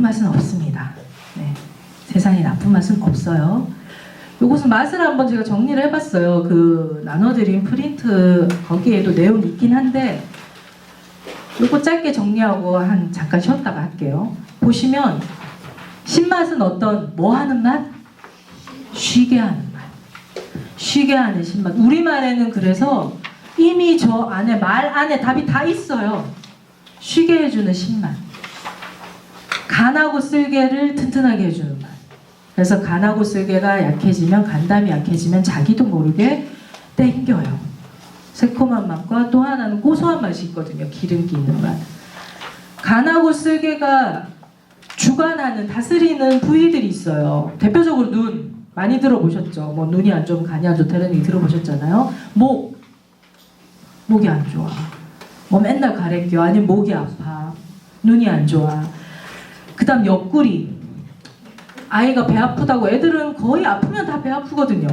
나쁜 맛은 없습니다. 네. 세상에 나쁜 맛은 없어요. 요것은 맛을 한번 제가 정리를 해봤어요. 그 나눠드린 프린트 거기에도 내용이 있긴 한데 요거 짧게 정리하고 한 잠깐 쉬었다가 할게요. 보시면 신맛은 어떤 뭐 하는 맛? 쉬게 하는 맛. 쉬게 하는 신맛. 우리말에는 그래서 이미 저 안에 말 안에 답이 다 있어요. 쉬게 해주는 신맛. 간하고 쓸개를 튼튼하게 해주는 맛. 그래서 간하고 쓸개가 약해지면 간담이 약해지면 자기도 모르게 땡겨요. 새콤한 맛과 또 하나는 고소한 맛이 있거든요. 기름기 있는 맛. 간하고 쓸개가 주관하는 다스리는 부위들이 있어요. 대표적으로 눈 많이 들어보셨죠. 뭐 눈이 안 좋으면 간이 안 좋다는 얘기 들어보셨잖아요. 목 목이 안 좋아. 뭐 맨날 가래껴 아니면 목이 아파. 눈이 안 좋아. 그다음 옆구리. 아이가 배 아프다고 애들은 거의 아프면 다 배 아프거든요.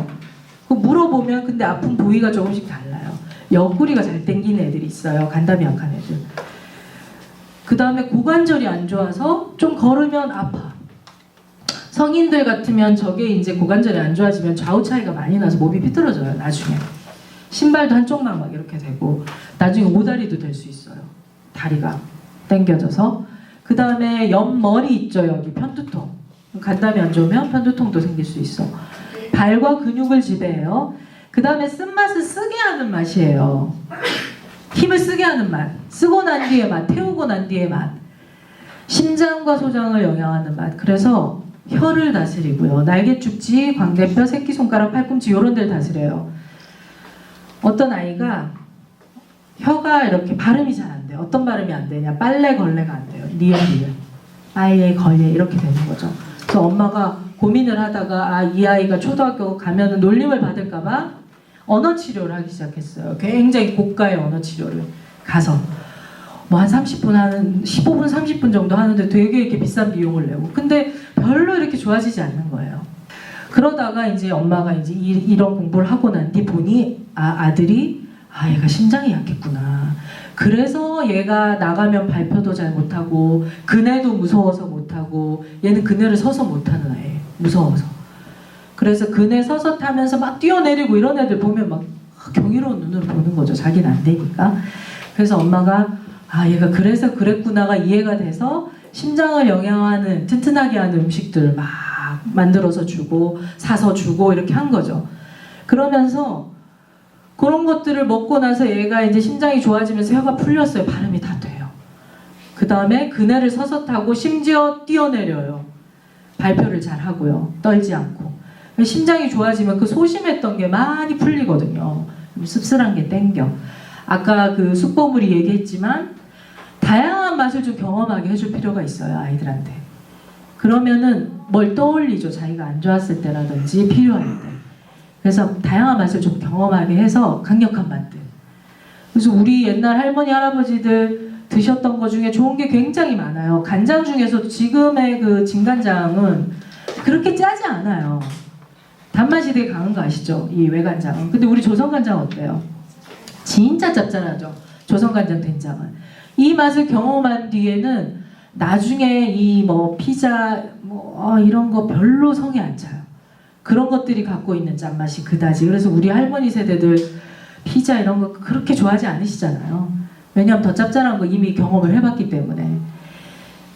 그 물어보면 근데 아픈 부위가 조금씩 달라요. 옆구리가 잘 땡기는 애들이 있어요. 간담이 약한 애들. 그 다음에 고관절이 안 좋아서 좀 걸으면 아파. 성인들 같으면 저게 이제 고관절이 안 좋아지면 좌우 차이가 많이 나서 몸이 삐뚤어져요. 나중에. 신발도 한쪽만 막 이렇게 되고 나중에 오다리도 될 수 있어요. 다리가 당겨져서 그 다음에 옆머리 있죠 여기 편두통. 간담이 안 좋으면 편두통도 생길 수 있어. 발과 근육을 지배해요. 그 다음에 쓴맛은 쓰게 하는 맛이에요. 힘을 쓰게 하는 맛. 쓰고 난 뒤에 맛 태우고 난 뒤에 맛. 심장과 소장을 영향하는 맛. 그래서 혀를 다스리고요. 날개축지 광대뼈 새끼손가락 팔꿈치 요런 데를 다스려요. 어떤 아이가 혀가 이렇게 발음이 잘 안 돼요. 어떤 발음이 안 되냐? 빨래 걸레가 안 돼요. 리얼 리얼. 빨래 걸레 이렇게 되는 거죠. 그래서 엄마가 고민을 하다가 아 이 아이가 초등학교 가면은 놀림을 받을까봐 언어 치료를 하기 시작했어요. 굉장히 고가의 언어 치료를 가서 뭐 한 30분 하는 15분 30분 정도 하는데 되게 이렇게 비싼 비용을 내고 근데 별로 이렇게 좋아지지 않는 거예요. 그러다가 이제 엄마가 이제 이, 이런 공부를 하고 난 뒤 보니 아 아들이 아 얘가 심장이 약했구나. 그래서 얘가 나가면 발표도 잘 못하고 그네도 무서워서 못하고 얘는 그네를 서서 못하는 아이 무서워서. 그래서 그네 서서 타면서 막 뛰어내리고 이런 애들 보면 막 경이로운 눈으로 보는 거죠. 자기는 안 되니까. 그래서 엄마가 아 얘가 그래서 그랬구나가 이해가 돼서 심장을 영향하는 튼튼하게 하는 음식들을 막 만들어서 주고 사서 주고 이렇게 한 거죠. 그러면서 그런 것들을 먹고 나서 얘가 이제 심장이 좋아지면서 혀가 풀렸어요. 발음이 다 돼요. 그 다음에 그네를 서서 타고 심지어 뛰어내려요. 발표를 잘 하고요. 떨지 않고. 심장이 좋아지면 그 소심했던 게 많이 풀리거든요. 씁쓸한 게 땡겨. 아까 그 숙보물이 얘기했지만 다양한 맛을 좀 경험하게 해줄 필요가 있어요. 아이들한테. 그러면은 뭘 떠올리죠. 자기가 안 좋았을 때라든지 필요할 때. 그래서 다양한 맛을 좀 경험하게 해서 강력한 맛들. 그래서 우리 옛날 할머니 할아버지들 드셨던 것 중에 좋은 게 굉장히 많아요. 간장 중에서도 지금의 그 진간장은 그렇게 짜지 않아요. 단맛이 되게 강한 거 아시죠? 이 외간장은. 근데 우리 조선간장 어때요? 진짜 짭짤하죠. 조선간장 된장은. 이 맛을 경험한 뒤에는 나중에 이 뭐 피자 뭐 아, 이런 거 별로 성에 안 차요. 그런 것들이 갖고 있는 짠맛이 그다지. 그래서 우리 할머니 세대들 피자 이런 거 그렇게 좋아하지 않으시잖아요. 왜냐하면 더 짭짤한 거 이미 경험을 해봤기 때문에.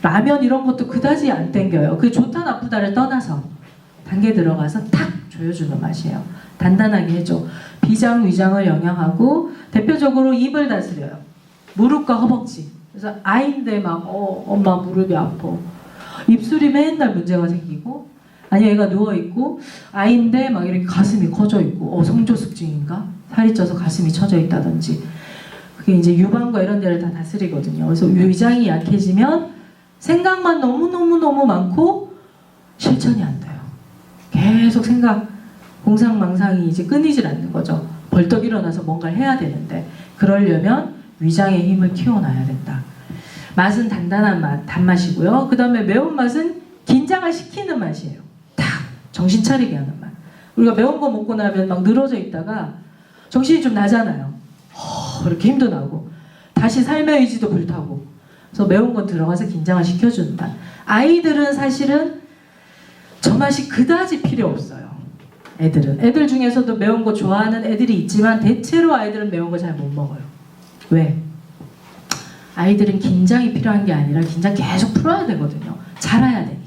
라면 이런 것도 그다지 안 땡겨요. 그 좋다 나쁘다를 떠나서 단계 들어가서 탁 조여주는 맛이에요. 단단하게 해줘. 비장 위장을 영양하고 대표적으로 입을 다스려요. 무릎과 허벅지. 그래서 아이인데 막 어, 엄마 무릎이 아파. 입술이 맨날 문제가 생기고 아니 애가 누워 있고 아이인데 막 이렇게 가슴이 커져 있고 어 성조숙증인가 살이 쪄서 가슴이 처져 있다든지 그게 이제 유방과 이런 데를 다 다스리거든요. 그래서 위장이 약해지면 생각만 너무 너무 너무 많고 실천이 안 돼요. 계속 생각 공상망상이 이제 끊이질 않는 거죠. 벌떡 일어나서 뭔가를 해야 되는데 그러려면 위장의 힘을 키워놔야 된다. 맛은 단단한 맛, 단맛이고요. 그 다음에 매운맛은 긴장을 시키는 맛이에요. 탁! 정신 차리게 하는 맛. 우리가 매운 거 먹고 나면 막 늘어져 있다가 정신이 좀 나잖아요. 허, 이렇게 힘도 나고. 다시 삶의 의지도 불타고. 그래서 매운 건 들어가서 긴장을 시켜준다. 아이들은 사실은 저 맛이 그다지 필요 없어요. 애들은 애들 중에서도 매운 거 좋아하는 애들이 있지만 대체로 아이들은 매운 거 잘 못 먹어요. 왜? 아이들은 긴장이 필요한 게 아니라 긴장 계속 풀어야 되거든요. 자라야 되니까.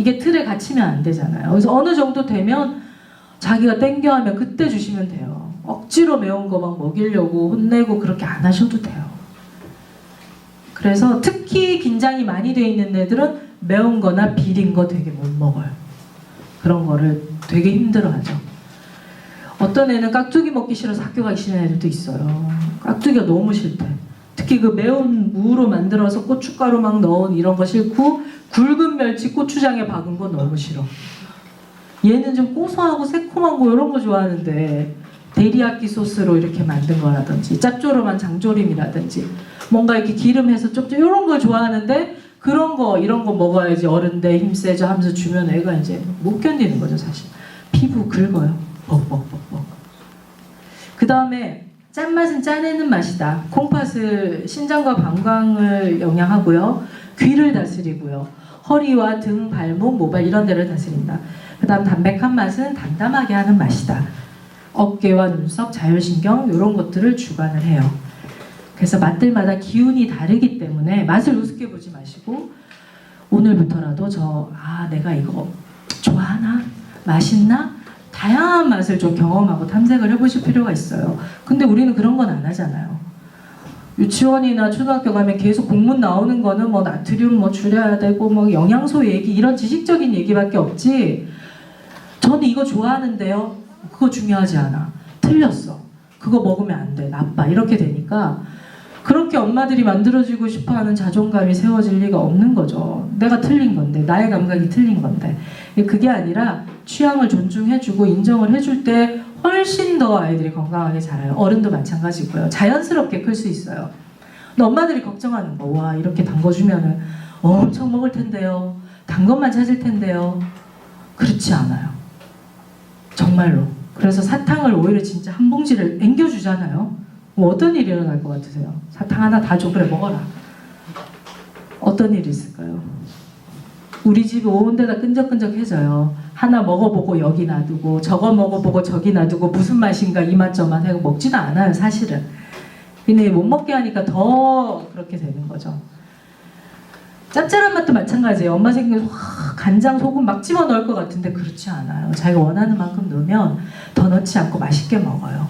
이게 틀에 갇히면 안 되잖아요. 그래서 어느 정도 되면 자기가 땡겨하면 그때 주시면 돼요. 억지로 매운 거 막 먹이려고 혼내고 그렇게 안 하셔도 돼요. 그래서 특히 긴장이 많이 돼 있는 애들은 매운 거나 비린 거 되게 못 먹어요. 그런 거를 되게 힘들어 하죠. 어떤 애는 깍두기 먹기 싫어서 학교 가기 싫은 애들도 있어요. 깍두기가 너무 싫대. 특히 그 매운 무로 만들어서 고춧가루 막 넣은 이런 거 싫고 굵은 멸치 고추장에 박은 거 너무 싫어. 얘는 좀 고소하고 새콤한 거 이런 거 좋아하는데 데리야끼 소스로 이렇게 만든 거라든지 짭조름한 장조림이라든지 뭔가 이렇게 기름해서 좀 이런 거 좋아하는데 그런 거 이런 거 먹어야지 어른데 힘세죠 하면서 주면 애가 이제 못 견디는 거죠 사실. 피부 긁어요. 뻑뻑뻑뻑 그 다음에 짠맛은 짜내는 맛이다. 콩팥을 신장과 방광을 영양하고요. 귀를 다스리고요. 허리와 등 발목 모발 이런 데를 다스린다. 그 다음 담백한 맛은 담담하게 하는 맛이다. 어깨와 눈썹 자율신경 이런 것들을 주관을 해요. 그래서 맛들마다 기운이 다르기 때문에 맛을 우습게 보지 마시고 오늘부터라도 저 아 내가 이거 좋아하나? 맛있나 다양한 맛을 좀 경험하고 탐색을 해보실 필요가 있어요. 근데 우리는 그런 건 안 하잖아요. 유치원이나 초등학교 가면 계속 공문 나오는 거는 뭐 나트륨 뭐 줄여야 되고 뭐 영양소 얘기 이런 지식적인 얘기밖에 없지. 저는 이거 좋아하는데요. 그거 중요하지 않아. 틀렸어. 그거 먹으면 안 돼. 나빠. 이렇게 되니까 그렇게 엄마들이 만들어주고 싶어 하는 자존감이 세워질 리가 없는 거죠. 내가 틀린 건데, 나의 감각이 틀린 건데. 그게 아니라 취향을 존중해주고 인정을 해줄 때 훨씬 더 아이들이 건강하게 자라요. 어른도 마찬가지고요. 자연스럽게 클 수 있어요. 근데 엄마들이 걱정하는 거, 와 이렇게 단거 주면은 엄청 먹을 텐데요. 단 것만 찾을 텐데요. 그렇지 않아요. 정말로. 그래서 사탕을 오히려 진짜 한 봉지를 앵겨주잖아요. 뭐 어떤 일이 일어날 것 같으세요? 사탕 하나 다 줘, 그래 먹어라. 어떤 일이 있을까요? 우리 집 온 데다 끈적끈적해져요. 하나 먹어보고 여기 놔두고 저거 먹어보고 저기 놔두고 무슨 맛인가 이맛저맛 하고 먹지도 않아요 사실은. 근데 못 먹게 하니까 더 그렇게 되는 거죠. 짭짤한 맛도 마찬가지예요. 엄마 생각에 확 간장, 소금 막 집어 넣을 것 같은데 그렇지 않아요. 자기가 원하는 만큼 넣으면 더 넣지 않고 맛있게 먹어요.